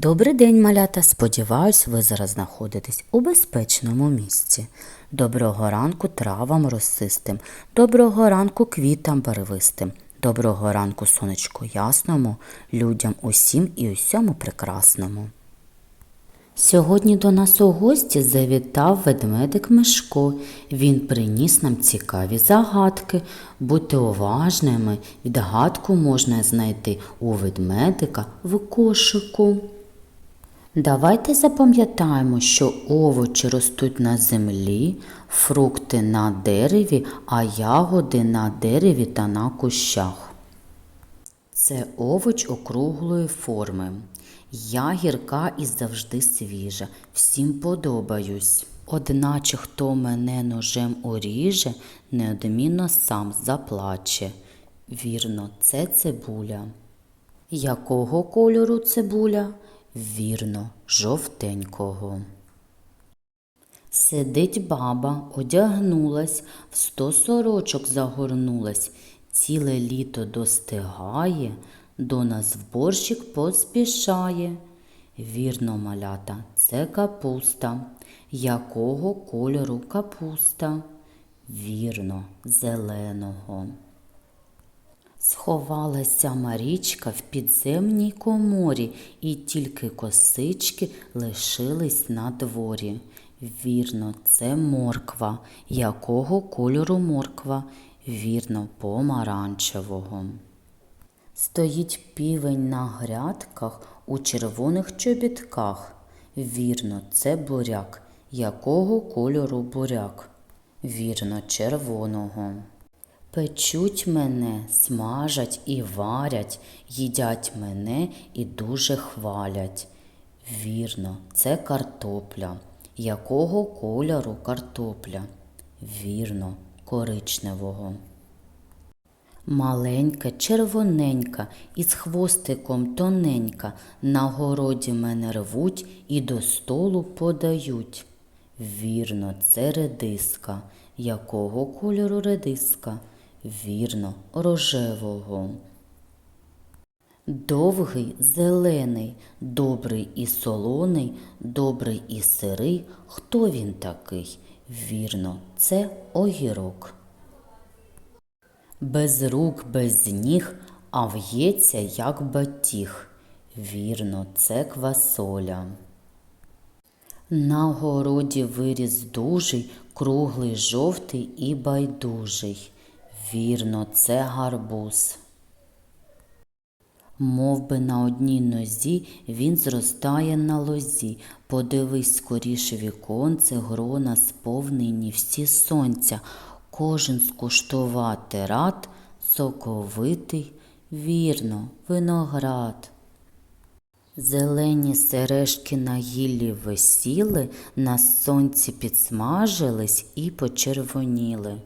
Добрий день, малята! Сподіваюсь, ви зараз знаходитесь у безпечному місці. Доброго ранку травам росистим, доброго ранку квітам барвистим, доброго ранку сонечку ясному, людям усім і усьому прекрасному. Сьогодні до нас у гості завітав ведмедик Мишко. Він приніс нам цікаві загадки. Будьте уважними, відгадку можна знайти у ведмедика в кошику. Давайте запам'ятаємо, що овочі ростуть на землі, фрукти на дереві, а ягоди на дереві та на кущах. Це овоч округлої форми. Я гірка і завжди свіжа, всім подобаюсь. Одначе хто мене ножем уріже, неодмінно сам заплаче. Вірно, це цибуля. Якого кольору цибуля? Вірно, жовтенького. Сидить баба, одягнулась, в сто сорочок загорнулась, ціле літо достигає, до нас в борщик поспішає. Вірно, малята, це капуста. Якого кольору капуста? Вірно, зеленого. Сховалася Марічка в підземній коморі, і тільки косички лишились на дворі. Вірно, це морква. Якого кольору морква? Вірно, помаранчевого. Стоїть півень на грядках у червоних чобітках. Вірно, це буряк. Якого кольору буряк? Вірно, червоного. Печуть мене, смажать і варять, їдять мене і дуже хвалять. Вірно, це картопля. Якого кольору картопля? Вірно, коричневого. Маленька, червоненька, із хвостиком тоненька, на городі мене рвуть і до столу подають. Вірно, це редиска. Якого кольору редиска? Вірно, рожевого. Довгий, зелений, добрий і солоний, добрий і сирий. Хто він такий? Вірно, це огірок. Без рук, без ніг, а в'ється, як батіг. Вірно, це квасоля. На городі виріс дужий, круглий, жовтий і байдужий. Вірно, це гарбуз. Мов би на одній нозі він зростає на лозі. Подивись скоріше віконце, грона сповнені всі сонця. Кожен скуштувати рад, соковитий, вірно, виноград. Зелені сережки на гіллі висіли, на сонці підсмажились і почервоніли.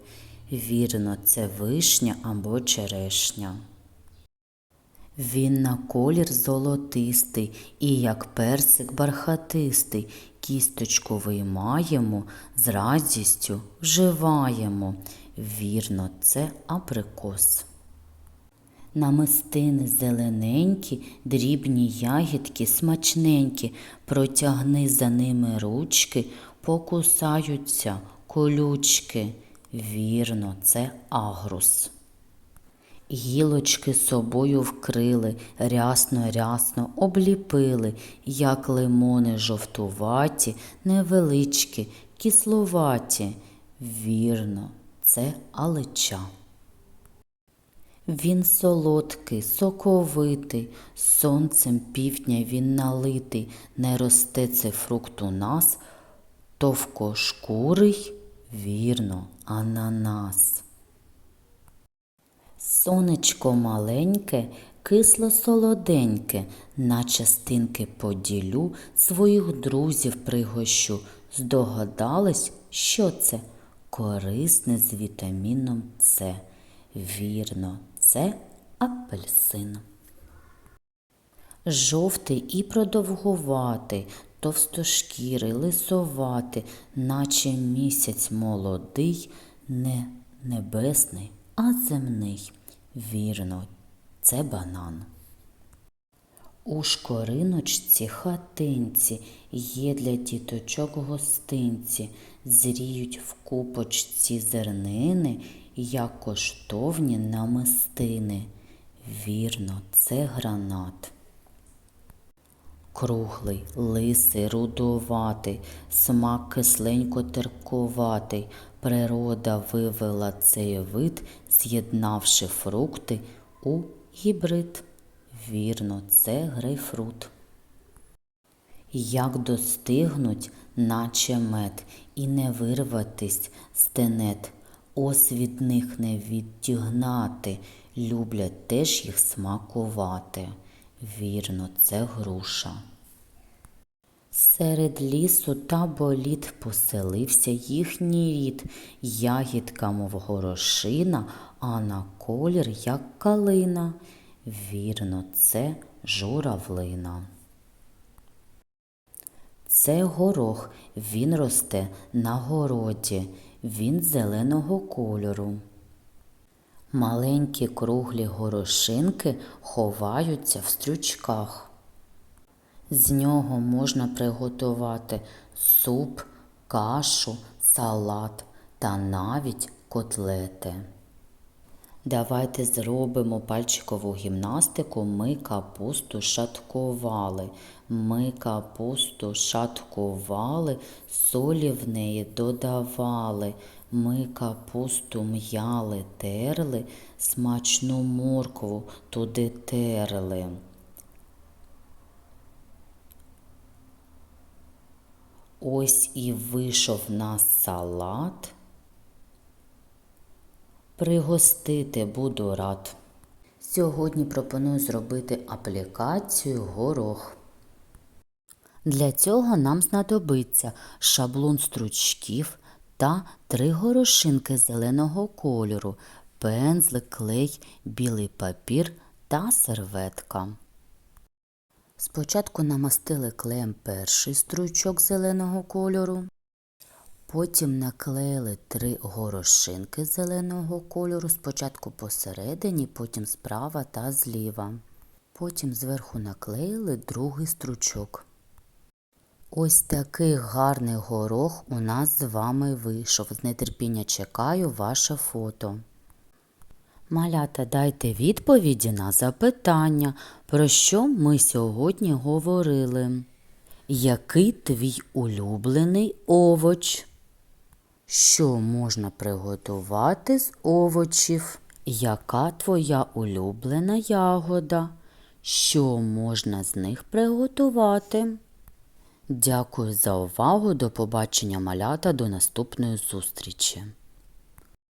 Вірно, це вишня або черешня. Він на колір золотистий і як персик бархатистий, кісточку виймаємо, з радістю вживаємо. Вірно, це априкос. Намистини зелененькі, дрібні ягідки смачненькі, протягни за ними ручки, покусаються колючки. Вірно, це агрус. Гілочки собою вкрили, рясно-рясно обліпили, як лимони жовтуваті, невеличкі, кисловаті. Вірно, це алича. Він солодкий, соковитий, сонцем півдня він налитий, не росте цей фрукт у нас, товкошкурий, вірно, ананас. Сонечко маленьке, кисло солоденьке, на частинки поділю, своїх друзів пригощу. Здогадались, що це? Корисне з вітаміном С. Вірно, це апельсин. Жовтий і продовгуватий, товстошкірий, лисоватий, наче місяць молодий, не небесний, а земний. Вірно, це банан. У шкориночці хатинці є для діточок гостинці, зріють в купочці зернини, як коштовні намистини. Вірно, це гранат. Круглий, лисий, рудуватий, смак кисленько теркуватий. Природа вивела цей вид, з'єднавши фрукти у гібрид. Вірно, це грейпфрут. Як достигнуть, наче мед, і не вирватись з тенет, ось від них не відтігнати, люблять теж їх смакувати. Вірно, це груша. Серед лісу та боліт поселився їхній рід, ягідка, мов горошина, а на колір, як калина. Вірно, це журавлина. Це горох, він росте на городі, він зеленого кольору. Маленькі круглі горошинки ховаються в стрючках. З нього можна приготувати суп, кашу, салат та навіть котлети. Давайте зробимо пальчикову гімнастику. Ми капусту шаткували. Ми капусту шаткували, солі в неї додавали. Ми капусту м'яли, терли, смачну моркву туди терли. Ось і вийшов нас салат. Пригостити буду рад. Сьогодні пропоную зробити аплікацію горох. Для цього нам знадобиться шаблон стручків та три горошинки зеленого кольору, пензлик, клей, білий папір та серветка. Спочатку намастили клеєм перший стручок зеленого кольору. Потім наклеїли три горошинки зеленого кольору, спочатку посередині, потім справа та зліва. Потім зверху наклеїли другий стручок. Ось такий гарний горох у нас з вами вийшов. З нетерпіння чекаю ваше фото. Малята, дайте відповіді на запитання, про що ми сьогодні говорили. Який твій улюблений овоч? Що можна приготувати з овочів? Яка твоя улюблена ягода? Що можна з них приготувати? Дякую за увагу. До побачення малята. До наступної зустрічі.